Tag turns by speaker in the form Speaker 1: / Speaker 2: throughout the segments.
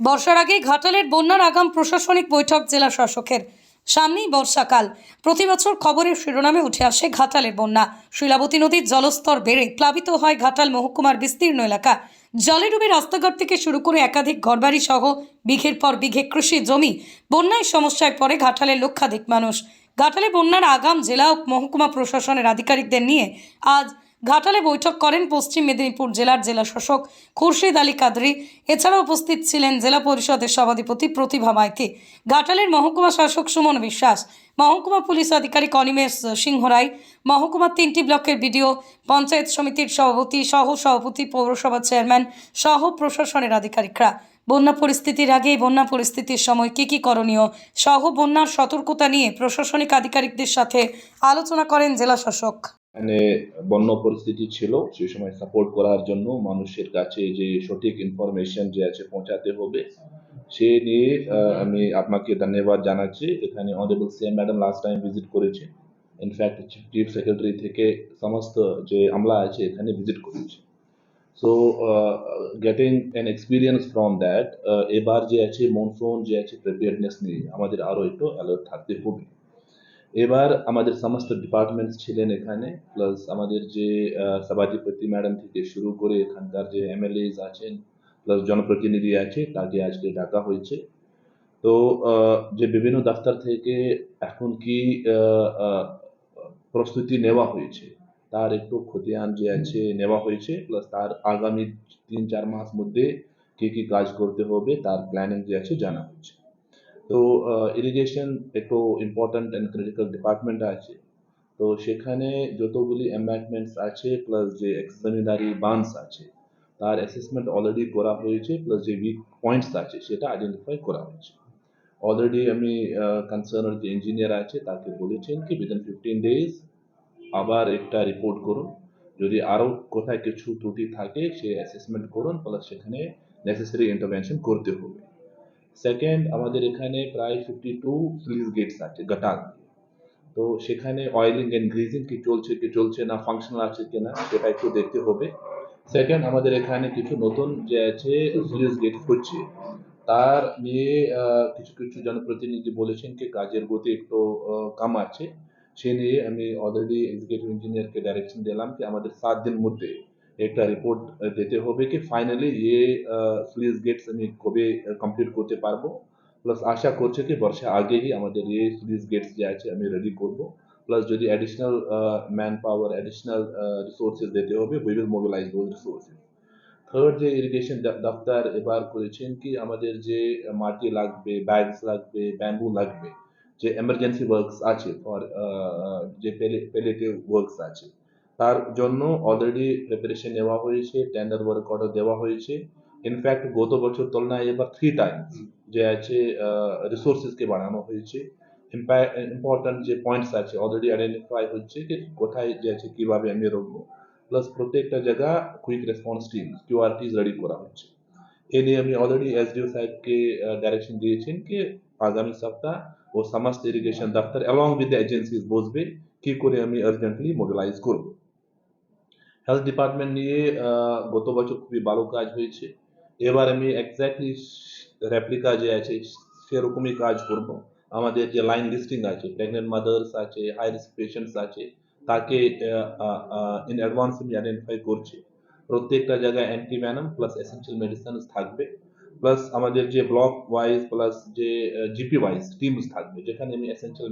Speaker 1: বর্ষার আগে ঘাটালের বন্যার আগাম প্রশাসনিক বৈঠক জেলা শাসকের। সামনেই বর্ষাকাল। প্রতি বছর খবরের শিরোনামে উঠে আসে ঘাটালের বন্যা। শিলাবতী নদীর জলস্তর বেড়ে প্লাবিত হয় ঘাটাল মহকুমার বিস্তীর্ণ এলাকা। জলে ডুবে রাস্তাঘাট থেকে শুরু করে একাধিক ঘরবাড়ি সহ বিঘের পর বিঘে কৃষি জমি বন্যায় সমস্যায় পড়ে ঘাটালের লক্ষাধিক মানুষ। ঘাটালে বন্যার আগাম জেলা ও মহকুমা প্রশাসনের আধিকারিকদের নিয়ে আজ ঘাটালে বৈঠক করেন পশ্চিম মেদিনীপুর জেলার জেলা শাসক খুরশিদ আলী কাদরি। এছাড়া উপস্থিত ছিলেন জেলা পরিষদের সভাধিপতি প্রতিভা মাইতি, ঘাটালের মহকুমা শাসক সুমন বিশ্বাস, মহকুমা পুলিশ আধিকারিক অনিমেষ সিংহ রায় মহকুমার তিনটি ব্লকের বিডিও, পঞ্চায়েত সমিতির সভাপতি, সহ সভাপতি, পৌরসভা চেয়ারম্যান, সহ প্রশাসনের আধিকারিকরা। বন্যা পরিস্থিতির আগে বন্যা পরিস্থিতির সময় কী কী করণীয়, সহ বন্যার সতর্কতা নিয়ে প্রশাসনিক আধিকারিকদের সাথে আলোচনা করেন জেলা শাসক।
Speaker 2: মানে বন্য পরিস্থিতি ছিল সেই সময় সাপোর্ট করার জন্য মানুষের কাছে যে সঠিক ইনফরমেশন যে আছে পৌঁছাতে হবে, সে নিয়ে আমি আপনাকে ধন্যবাদ জানাচ্ছি। এখানে honourable CM madam last time visit করেছে। ইনফ্যাক্ট চিফ সেক্রেটারি থেকে সমস্ত যে আমলা আছে এখানে ভিজিট করেছে। So getting an experience from that এবার যে আছে মনসুন যে আছে প্রিপেয়ারনেস নিয়ে আমাদের আরও একটু অ্যালার্ট থাকতে হবে। এবার আমাদের সমস্ত ডিপার্টমেন্টস ছিলেন এখানে প্লাস আমাদের যে সভাধিপতি ম্যাডাম থেকে শুরু করে এখানকার যে এমএলএস আছেন প্লাস জনপ্রতিনিধি আছে, তাকে আজকে ডাকা হয়েছে। তো যে বিভিন্ন দফতর থেকে এখন কি প্রস্তুতি নেওয়া হয়েছে, তার একটু খতিয়ান যে আছে নেওয়া হয়েছে প্লাস তার আগামী তিন চার মাস মধ্যে কি কি কাজ করতে হবে, তার প্ল্যানিং যে আছে জানা হয়েছে। তো ইরিগেশন একটু ইম্পর্ট্যান্ট অ্যান্ড ক্রিটিক্যাল ডিপার্টমেন্ট আছে। তো, সেখানে যতগুলি এম্বাঙ্কমেন্টস আছে প্লাস যে এক্সপ্লেনারি বান্স আছে, তার অ্যাসেসমেন্ট অলরেডি করা হয়েছে প্লাস যে উইক পয়েন্টস আছে, সেটা আইডেন্টিফাই করা হয়েছে। অলরেডি আমি কনসার্ন যে ইঞ্জিনিয়ার আছে, তাকে বলেছেন কি উইদিন ফিফটিন ডেজ আবার একটা রিপোর্ট করুন। যদি আরও কোথায় কিছু ত্রুটি থাকে, সে অ্যাসেসমেন্ট করুন প্লাস সেখানে নেসেসারি ইন্টারভেনশন করতে হবে। সেকেন্ড আমাদের এখানে প্রায় ফিফটি টু স্লিজ গেটস আছে গাটার তো সেখানে অয়েলিং অ্যান্ড গ্রিজিং কি চলছে কি চলছে না ফাংশনাল আছে কিনা সেটা একটু দেখতে হবে। সেকেন্ড আমাদের এখানে কিছু নতুন যে আছে স্লিজ গেট হচ্ছে তার নিয়ে কিছু কিছু জনপ্রতিনিধি বলেছেন কি কাজের গতি একটু কম আছে। সে নিয়ে আমি অলরেডি এক্সিকিউটিভ ইঞ্জিনিয়ারকে ডাইরেকশন দিলাম কি আমাদের সাত দিন মধ্যে একটা রিপোর্ট দিতে হবে কি ফাইনালি ये স্লুইস গেটস আমি কবে কমপ্লিট করতে পারবো প্লাস আশা করছে কি বর্ষা আগে ही আমাদের ये স্লুইস গেটস যে আছে আমি রেডি করব প্লাস যদি additional manpower additional resources দিতে হবে we will mobilise those resources third যে ইরিগেশন দপ্তর এবার করেছেন কি আমাদের যে মাটি লাগবে ব্যাগস লাগবে ব্যাম্বু লাগবে যে এমার্জেন্সি ওয়ার্কস আছে ফর যে পেলেটিভ ওয়ার্কস আছে তার জন্য অলরেডি প্রিপারেশন নেওয়া হয়েছে টেন্ডার ওয়ার্ক অর্ডার দেওয়া হয়েছে। ইনফ্যাক্ট গত বছর তুলনায় এবার থ্রি টাইম যে আছে রিসোর্সেসকে বাড়ানো হয়েছে। ইম্পর্ট্যান্ট যে পয়েন্টস আছে অলরেডি আইডেন্টিফাই হচ্ছে যে কোথায় যে আছে কীভাবে আমি রাখব প্লাস প্রত্যেকটা জায়গা quick response team QRTs ready করা হচ্ছে। এ নিয়ে আমি অলরেডি এসডিও সাহেবকে ডাইরেকশন দিয়েছেন কি আগামী সপ্তাহ ও সমস্ত ইরিগেশন দপ্তর অ্যালং উইথ দ্য এজেন্সিজ বসবে কি করে আমি আর্জেন্টলি মোবিলাইজ করব। হেলথ ডিপার্টমেন্ট নিয়ে আহ, গত বছর খুবই ভালো কাজ হয়েছে। এবার আমি এক্স্যাক্টলি রেপ্লিকা যে আছে সেরকমই কাজ করব। আমাদের যে লাইন লিস্টিং আছে প্রেগনেন্ট মাদার্স আছে হাই রিস্ক পেশেন্টস আছে তাকে ইন অ্যাডভান্স আমি আইডেন্টিফাই করছি। প্রত্যেকটা জায়গায় অ্যান্টিভ্যানাম প্লাস এসেন্সিয়াল মেডিসিনস থাকবে। প্লাস আমাদের যে ব্লক ওয়াইজ প্লাস যে জিপি ওয়াইজ টিমস থাকবে, যেখানে আমি এসেন্সিয়াল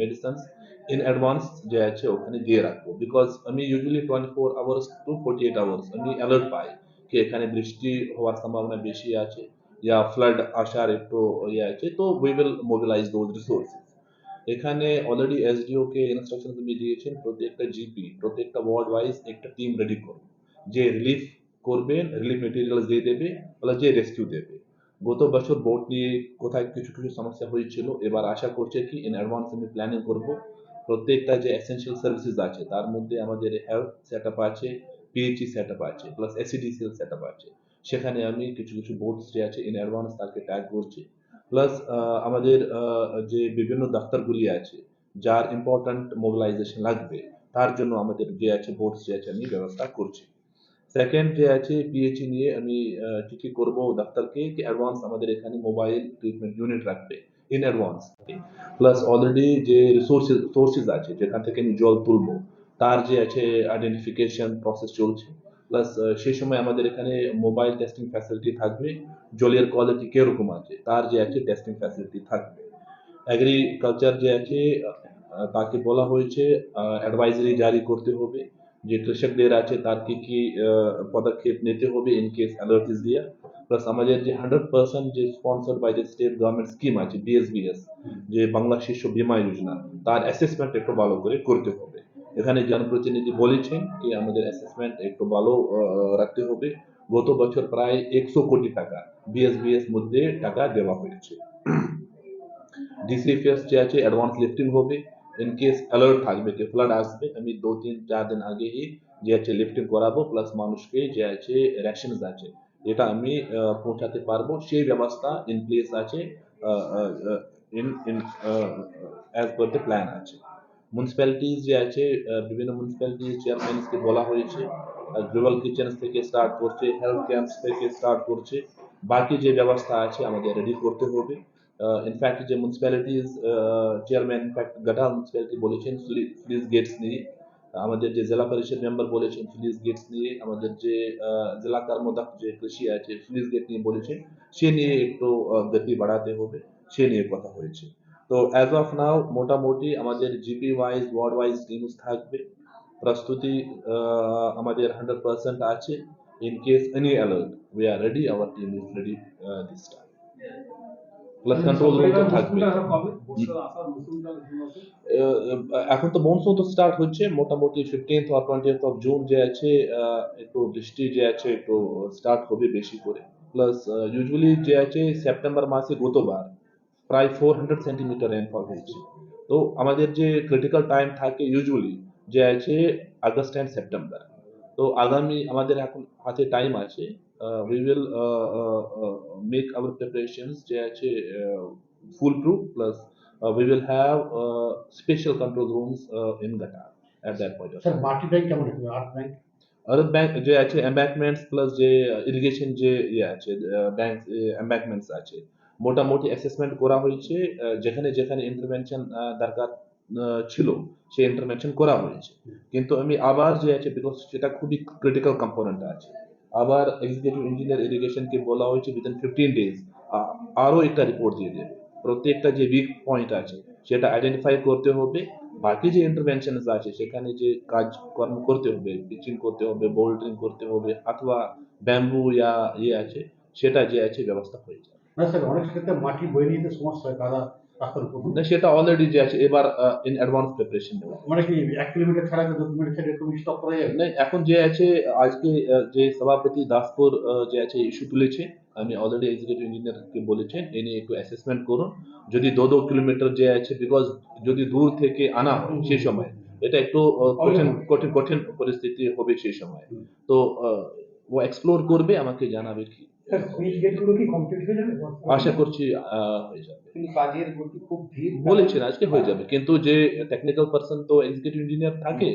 Speaker 2: মেডিসিনস ইন অ্যাডভান্স যে আছে ওখানে দিয়ে রাখব। বিকজ আমি usually twenty four hours to forty eight hours আমি অ্যালার্ট পাই কি এখানে বৃষ্টি হওয়ার সম্ভাবনা বেশি আছে ইয়া ফ্লাড আসার একটু ইয়ে আছে, তো we will mobilise those resources এখানে অলরেডি এসডিও কে ইনস্ট্রাকশন তুমি দিয়েছেন, প্রত্যেকটা জিপি প্রত্যেকটা ওয়ার্ড ওয়াইজ একটা টিম রেডি করো যে রিলিফ করবেন রিলিফ মেটেরিয়ালস দিয়ে দেবে প্লাস যে রেস্কিউ দেবে। গত বছর বোট নিয়ে কোথায় কিছু কিছু সমস্যা হয়েছিল, এবার আশা করছে কি ইন অ্যাডভান্স আমি প্ল্যানিং করব। প্রত্যেকটা যে এসেন্সিয়াল সার্ভিসেস আছে, তার মধ্যে আমাদের হেলথ সেট আপ আছে পিএইচই সেট আপ আছে প্লাস এসিডিসিএল সেট আপ আছে। সেখানে আমি কিছু কিছু বোর্ডস যে আছে ইন অ্যাডভান্স তাকে ট্যাগ করছি। প্লাস আমাদের যে বিভিন্ন দপ্তরগুলি আছে, যার ইম্পর্ট্যান্ট মোবিলাইজেশন লাগবে, তার জন্য আমাদের যে আছে বোর্ডস যে আছে আমি ব্যবস্থা করছি। সেকেন্ড যে আছে পিএইচই নিয়ে আমি চিঠি করব ডাক্তারকে, কি অ্যাডভান্স আমাদের এখানে মোবাইল ট্রিটমেন্ট ইউনিট রাখবে ইন অ্যাডভান্স প্লাস অলরেডি যে রিসোর্সেস সোর্সেস আছে, যেখান থেকে আমি জল তুলবো, তার যে আছে আইডেন্টিফিকেশন প্রসেস চলছে। প্লাস সেই সময় আমাদের এখানে মোবাইল টেস্টিং ফ্যাসিলিটি থাকবে, জলের কোয়ালিটি কীরকম আছে, তার যে আছে টেস্টিং ফ্যাসিলিটি থাকবে। এগ্রিকালচার যে আছে তাকে বলা হয়েছে অ্যাডভাইজারি জারি করতে হবে। যে কৃষকদের আছে তার কি কি পদক্ষেপ নিতে হবে ইন কেস অ্যালার্ট ইজ দিয়া প্লাস আমাদের যে হান্ড্রেড পার্সেন্ট যে sponsored by the state government scheme আছে বিএসবিএস যে বাংলা শিশু বীমা যোজনা, তার অ্যাসেসমেন্ট একটু ভালো করে করতে হবে। এখানে জনপ্রতিনিধি বলেছেন যে আমাদের অ্যাসেসমেন্ট একটু ভালো রাখতে হবে। গত বছর প্রায় একশো কোটি টাকা বিএসবিএস মধ্যে টাকা দেওয়া হয়েছে। ডিসিএফএস যে আছে অ্যাডভান্স লিফটিং হবে। ইন কেস অ্যালার্ট থাকবে, যে ফ্লাড আসবে, আমি দু তিন, চার দিন আগেই যে আছে লিফটিং করাবো প্লাস মানুষকে যে আছে রেশনস আছে, যেটা আমি পৌঁছাতে পারব। সেই ব্যবস্থা ইন প্লেস আছে in in as per the plan আছে। মিউনিসিপ্যালিটিস যে আছে বিভিন্ন মিউনিসিপ্যালিটিস চেয়ারম্যানসকে বলা হয়েছে গ্লোবাল কিচেন্স থেকে স্টার্ট করছে হেলথ ক্যাম্পস থেকে স্টার্ট করছে। বাকি যে ব্যবস্থা আছে, আমাদের রেডি করতে হবে। ইনফ্যাক্ট যে municipalities chairman in fact Ghatal municipality বলেছেন ফ্লিজ গেটস নিয়ে। আমাদের যে জেলা পরিষদ মেম্বার বলেছেন ফ্লিজ গেটস নিয়ে আমাদের যে জেলা কর্মদক্ষ যে কৃষি আছে ফ্লিজ গেট নিয়ে বলেছেন সে নিয়ে একটু গতি বাড়াতে হবে সে নিয়ে কথা হয়েছে। তো অ্যাজ অফ নাও মোটামুটি আমাদের GP wise ward wise teams থাকবে। প্রস্তুতি আহ, আমাদের হান্ড্রেড পার্সেন্ট আছে। In case any alert we are ready our team is ready this time plus control room তো থাকবে এখন তো মনসুন তো স্টার্ট হচ্ছে মোটামুটি ফিফটিন্থ আর টোয়েন্টিথ অফ জুন যে আছে একটু বৃষ্টি যে আছে একটু স্টার্ট হবে বেশি করে। প্লাস ইউজুয়ালি যে আছে সেপ্টেম্বর মাসে গতবার প্রায় ফোর হান্ড্রেড সেন্টিমিটার রেনফল হয়েছে। তো আমাদের যে ক্রিটিক্যাল টাইম থাকে ইউজুয়ালি যে আছে আগস্ট অ্যান্ড সেপ্টেম্বর তো আগামী আমাদের এখন হাতে টাইম আছে we will make our preparations যে আছে foolproof plus we will have special control rooms in গাটার at that point of
Speaker 3: মাটি ব্যাংক কেমন হবে আর্থ ব্যাংক
Speaker 2: আরব ব্যাংক যে আছে এম্ব্যাকমেন্টস প্লাস যে ইরিগেশন যে ইয়ে আছে ব্যাংক এম্ব্যাকমেন্টস আছে মোটামুটি অ্যাসেসমেন্ট করা হয়েছে যেখানে যেখানে ইন্টারভেনশন দরকার ছিল সেই ইন্টারভেনশন করা হয়েছে কিন্তু আমি আবার যে আছে বিকজ সেটা খুবই ক্রিটিক্যাল কম্পোনেন্ট আছে আবার এক্সিকিউটিভ ইঞ্জিনিয়ার ইরিগেশনকে বলা হয়েছে উইদিন ফিফটিন ডেজ আরও একটা রিপোর্ট দিয়ে দেবে। প্রত্যেকটা যে উইক পয়েন্ট আছে, সেটা আইডেন্টিফাই করতে হবে। বাকি যে ইন্টারভেনশন আছে, সেখানে যে কাজ কর্ম করতে হবে পিচিং করতে হবে বোল্ডিং করতে হবে, অথবা ব্যাম্বু ইয়া ইয়ে আছে, সেটা যে আছে, ব্যবস্থা হয়ে
Speaker 3: স্যার অনেক ক্ষেত্রে মাটি বয়ে নিতে সমস্যা হয়, কাদা
Speaker 2: না সেটা অলরেডি যে আছে এবার ইন অ্যাডভান্স প্রিপারেশন নেওয়া।
Speaker 3: মানে কি এক কিলোমিটার ছাড়া দু কিলোমিটার ছাড়া এরকম স্টপ করা যাবে
Speaker 2: না এখন যে আছে আজকে যে সভাপতি দাসপুর যে আছে ইস্যু তুলেছে আমি অলরেডি এক্সিকিউটিভ ইঞ্জিনিয়ারকে বলেছেন এ নিয়ে একটু অ্যাসেসমেন্ট করুন। যদি দু দু কিলোমিটার যে আছে বিকজ যদি দূর থেকে আনা হয় সেই সময়। এটা একটু কঠিন কঠিন কঠিন পরিস্থিতি হবে সেই সময়। তো ও এক্সপ্লোর করবে আমাকে জানাবে কি।
Speaker 3: স্যার সুইচ গেটগুলো কি কমপ্লিট হয়ে যাবে?
Speaker 2: আশা করছি হয়ে যাবে।
Speaker 3: কিন্তু কাজের গতি খুব ধীর।
Speaker 2: বলেছেন আজকে হয়ে যাবে। কিন্তু যে টেকনিক্যাল পার্সন তো এক্সিকিউটিভ ইঞ্জিনিয়ার থাকে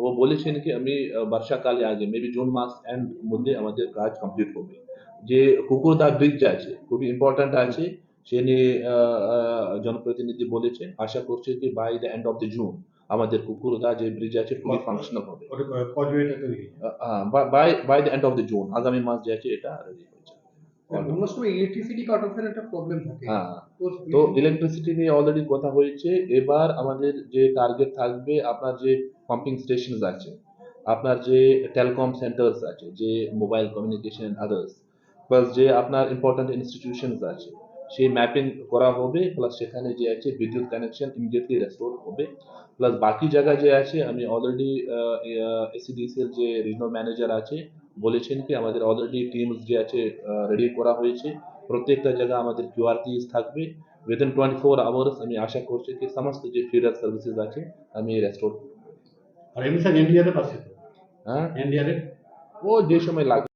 Speaker 2: ও বলেছেন কি আমি বর্ষাকালে আগে মেবি জুন মাস এন্ড মধ্যে আমাদের কাজ কমপ্লিট হবে। যে কুকুরদা ব্রিজ আছে খুবই ইম্পর্ট্যান্ট আছে সে নিয়ে জনপ্রতিনিধি বলেছেন। আশা করছে কি by the end of the June আমাদের কুকুরদা যে ব্রিজ আছে ফুলি ফাংশনাল হবে। By by the end of the June আগামী মাস যে আছে এটা
Speaker 4: অন্য সময় ইলেকট্রিসিটি কাট অফের একটা প্রবলেম থাকে।
Speaker 2: হ্যাঁ। তো ইলেকট্রিসিটি নিয়ে অলরেডি কথা হয়েছে। এবার আমাদের যে টার্গেট থাকবে আপনার যে পাম্পিং স্টেশন আছে আপনার যে টেলিকম সেন্টার্স আছে যে মোবাইল কমিউনিকেশন আদার্স প্লাস যে আপনার ইম্পর্টেন্ট ইনস্টিটিউশনস আছে সেই ম্যাপিং করা হবে প্লাস সেখানে যে আছে বিদ্যুৎ কানেকশন ইমিডিয়েটলি রেস্টোর হবে প্লাস বাকি জায়গা যে আছে আমি অলরেডি এসিডিসি এর যে রিজনাল ম্যানেজার আছে বলেছেন কি আমাদের অলরেডি টিমস যে আছে রেডি করা হয়েছে প্রত্যেকটা জায়গা আমাদের কিউআর কিস থাকবে উইদিন টোয়েন্টি ফোর আওয়ার্স আমি আশা করছি কি সমস্ত যে ফিডার সার্ভিসেস আছে আমি রেস্টোর
Speaker 3: আর এমনি স্যার এনডিআরএফ আছে
Speaker 2: হ্যাঁ?
Speaker 3: এনডিআরএফ
Speaker 2: ও যে সময় লাগবে।